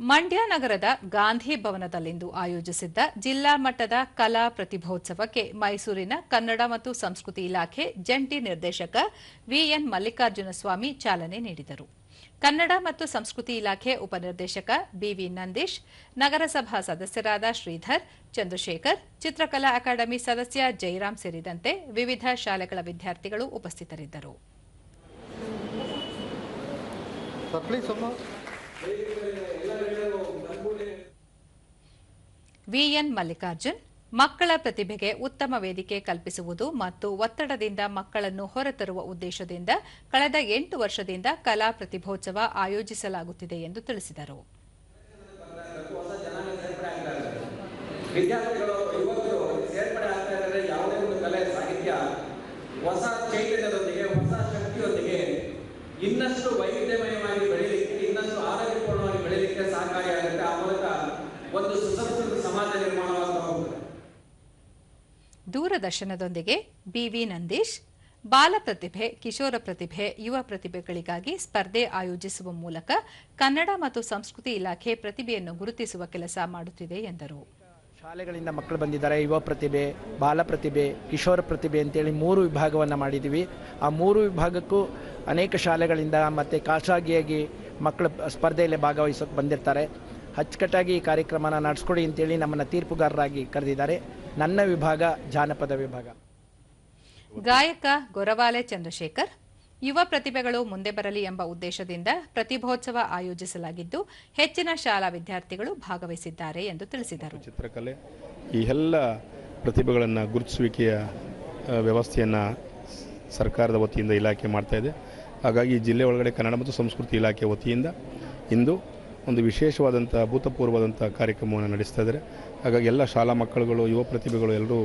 ಮಂಡ್ಯ ನಗರದ ಗಾಂಧಿ ಭವನದಲ್ಲಿಂದು ಆಯೋಜಿಸಿದ್ದ ಜಿಲ್ಲಾ ಮಟ್ಟದ ಕಲಾ ಪ್ರತಿಭೋತ್ಸವಕ್ಕೆ ಮೈಸೂರಿನ ಕನ್ನಡ ಮತ್ತು ಸಂಸ್ಕೃತಿ ಇಲಾಖೆ ಜಂಟಿ ನಿರ್ದೇಶಕ ವಿಎನ್ ಮಲ್ಲಿಕಾರ್ಜುನ ಸ್ವಾಮಿ ಚಾಲನೆ ನೀಡಿದರು ಕನ್ನಡ ಮತ್ತು ಸಂಸ್ಕೃತಿ ಇಲಾಖೆ ಉಪನಿರ್ದೇಶಕ ಬಿವಿ ನಂದೀಶ್, ನಗರಸಭಾ ಸದಸ್ಯರಾದ ಶ್ರೀಧರ್, ಚಂದ್ರಶೇಖರ್, ಚಿತ್ರಕಲಾ ಅಕಾಡೆಮಿ ಸದಸ್ಯ ಜಯರಾಮ್ ಸೇರಿದಂತೆ ವಿವಿಧ ಶಾಲೆಗಳ ವಿದ್ಯಾರ್ಥಿಗಳು ಉಪಸ್ಥಿತರಿದ್ದರು. ವಿಎನ್ ಮಲ್ಲಿಕಾರ್ಜುನ್, ಮಕ್ಕಳ ಪ್ರತಿಭೆಗೆ ಉತ್ತಮ ವೇದಿಕೆ ಕಲ್ಪಿಸುವುದು ಮತ್ತು ಒತ್ತಡದಿಂದ ಮಕ್ಕಳನ್ನು ಹೊರತರುವ ಉದ್ದೇಶದಿಂದ ಕಳೆದ ಎಂಟು ವರ್ಷದಿಂದ ಕಲಾ ಪ್ರತಿಭೋತ್ಸವ ಆಯೋಜಿಸಲಾಗುತ್ತಿದೆ ಎಂದು ತಿಳಿಸಿದರು. ಹೊಸ ಚೈತನ್ಯದೊಂದಿಗೆ, ಹೊಸ ಶಕ್ತಿಯೊಂದಿಗೆ ಇನ್ನಷ್ಟು ವೈವಿಧ್ಯಮಯವಾಗಿ ಬೆಳೀಲಿಕ್ಕೆ ಸಹಕಾರಿಯಾಗುತ್ತೆ. ಆ ಮೂಲಕ ಒಂದು ಸುಸಂಸ್ಕೃತ ಸಮಾಜ ನಿರ್ಮಾಣವಾಗ್ತಾ ಹೋಗುತ್ತೆ. ದೂರದರ್ಶನದೊಂದಿಗೆ ಬಿವಿ ನಂದೀಶ್ ಬಾಲ ಪ್ರತಿಭೆ ಕಿಶೋರ ಪ್ರತಿಭೆ ಯುವ ಪ್ರತಿಭೆಗಳಿಗಾಗಿ ಸ್ಪರ್ಧೆ ಆಯೋಜಿಸುವ ಮೂಲಕ ಕನ್ನಡ ಮತ್ತು ಸಂಸ್ಕೃತಿ ಇಲಾಖೆ ಪ್ರತಿಭೆಯನ್ನು ಗುರುತಿಸುವ ಕೆಲಸ ಮಾಡುತ್ತಿದೆ ಎಂದರು. ಶಾಲೆಗಳಿಂದ ಮಕ್ಕಳು ಬಂದಿದ್ದಾರೆ. ಯುವ ಪ್ರತಿಭೆ ಬಾಲ ಪ್ರತಿಭೆ ಕಿಶೋರ ಪ್ರತಿಭೆ ಅಂತೇಳಿ ಮೂರು ವಿಭಾಗವನ್ನು ಮಾಡಿದ್ದೀವಿ ಆ ಮೂರು ವಿಭಾಗಕ್ಕೂ ಅನೇಕ ಶಾಲೆಗಳಿಂದ ಮತ್ತು ಖಾಸಗಿಯಾಗಿ ಮಕ್ಕಳು ಸ್ಪರ್ಧೆಯಲ್ಲಿ ಭಾಗವಹಿಸೋಕೆ ಬಂದಿರ್ತಾರೆ. ಅಚ್ಚುಕಟ್ಟಾಗಿ ಈ ಕಾರ್ಯಕ್ರಮನ ನಡೆಸ್ಕೊಡಿ ಅಂತೇಳಿ ನಮ್ಮನ್ನು ತೀರ್ಪುಗಾರರಾಗಿ ಕರೆದಿದ್ದಾರೆ. ನನ್ನ ವಿಭಾಗ ಜಾನಪದ ವಿಭಾಗ. ಗಾಯಕ ಗೊರವಾಲೆ ಚಂದ್ರಶೇಖರ್ ಯುವ ಪ್ರತಿಭೆಗಳು ಮುಂದೆ ಬರಲಿ ಎಂಬ ಉದ್ದೇಶದಿಂದ ಪ್ರತಿಭೋತ್ಸವ ಆಯೋಜಿಸಲಾಗಿದ್ದು ಹೆಚ್ಚಿನ ಶಾಲಾ ವಿದ್ಯಾರ್ಥಿಗಳು ಭಾಗವಹಿಸಿದ್ದಾರೆ ಎಂದು ತಿಳಿಸಿದರು. ಚಿತ್ರಕಲೆ ಈ ಎಲ್ಲ ಪ್ರತಿಭೆಗಳನ್ನು ಗುರುತಿಸುವಿಕೆಯ ವ್ಯವಸ್ಥೆಯನ್ನು ಸರ್ಕಾರದ ವತಿಯಿಂದ ಇಲಾಖೆ ಮಾಡ್ತಾ ಇದೆ. ಹಾಗಾಗಿ ಈ ಜಿಲ್ಲೆ ಒಳಗಡೆ ಕನ್ನಡ ಮತ್ತು ಸಂಸ್ಕೃತಿ ಇಲಾಖೆ ವತಿಯಿಂದ ಇಂದು ಒಂದು ವಿಶೇಷವಾದಂಥ ಅಭೂತಪೂರ್ವವಾದಂಥ ಕಾರ್ಯಕ್ರಮವನ್ನು ನಡೆಸ್ತಾ ಇದ್ದಾರೆ. ಹಾಗಾಗಿ ಎಲ್ಲ ಶಾಲಾ ಮಕ್ಕಳುಗಳು ಯುವ ಪ್ರತಿಭೆಗಳು ಎಲ್ಲರೂ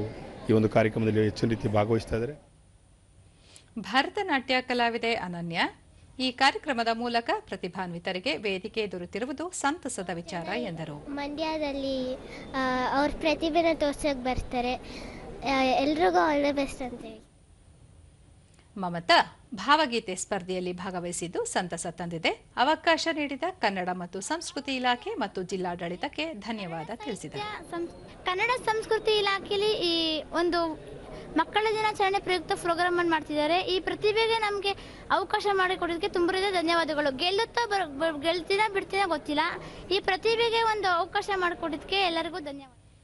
ಈ ಒಂದು ಕಾರ್ಯಕ್ರಮದಲ್ಲಿ ಹೆಚ್ಚಿನ ರೀತಿ ಭಾಗವಹಿಸ್ತಾ ಇದ್ದಾರೆ. ಭರತನಾಟ್ಯ ಕಲಾವಿದೆ ಅನನ್ಯ. ಈ ಕಾರ್ಯಕ್ರಮದ ಮೂಲಕ ಪ್ರತಿಭಾನ್ವಿತರಿಗೆ ವೇದಿಕೆ ದೊರೆತಿರುವುದು ಸಂತಸದ ವಿಚಾರ ಎಂದರು. ಮಂಡ್ಯದಲ್ಲಿ ಅವ್ರ ಪ್ರತಿಭೆನ ತೋರ್ಸೋಕೆ ಬರ್ತಾರೆ. ಎಲ್ರಿಗೂ ಆಲ್ ದ ಬೆಸ್ಟ್ ಅಂತ ಹೇಳಿ. ಮಮತಾ ಭಾವಗೀತೆ ಸ್ಪರ್ಧೆಯಲ್ಲಿ ಭಾಗವಹಿಸಿದ್ದು ಸಂತಸ ತಂದಿದೆ. ಅವಕಾಶ ನೀಡಿದ ಕನ್ನಡ ಮತ್ತು ಸಂಸ್ಕೃತಿ ಇಲಾಖೆ ಮತ್ತು ಜಿಲ್ಲಾಡಳಿತಕ್ಕೆ ಧನ್ಯವಾದ ತಿಳಿಸಿದರು. ಕನ್ನಡ ಸಂಸ್ಕೃತಿ ಇಲಾಖೆಯಲ್ಲಿ ಈ ಒಂದು ಮಕ್ಕಳ ದಿನಾಚರಣೆ ಪ್ರಯುಕ್ತ ಪ್ರೋಗ್ರಾಮ್ ಅನ್ನು ಮಾಡ್ತಿದ್ದಾರೆ. ಈ ಪ್ರತಿಭೆಗೆ ನಮಗೆ ಅವಕಾಶ ಮಾಡಿಕೊಡೋದಕ್ಕೆ ತುಂಬಿದ ಧನ್ಯವಾದಗಳು. ಗೆಲ್ಲುತ್ತಾ ಬರ್- ಗೆಲ್ತೀನ ಬಿಡ್ತೀನ ಗೊತ್ತಿಲ್ಲ. ಈ ಪ್ರತಿಭೆಗೆ ಒಂದು ಅವಕಾಶ ಮಾಡಿಕೊಡೋದಕ್ಕೆ ಎಲ್ಲರಿಗೂ ಧನ್ಯವಾದ.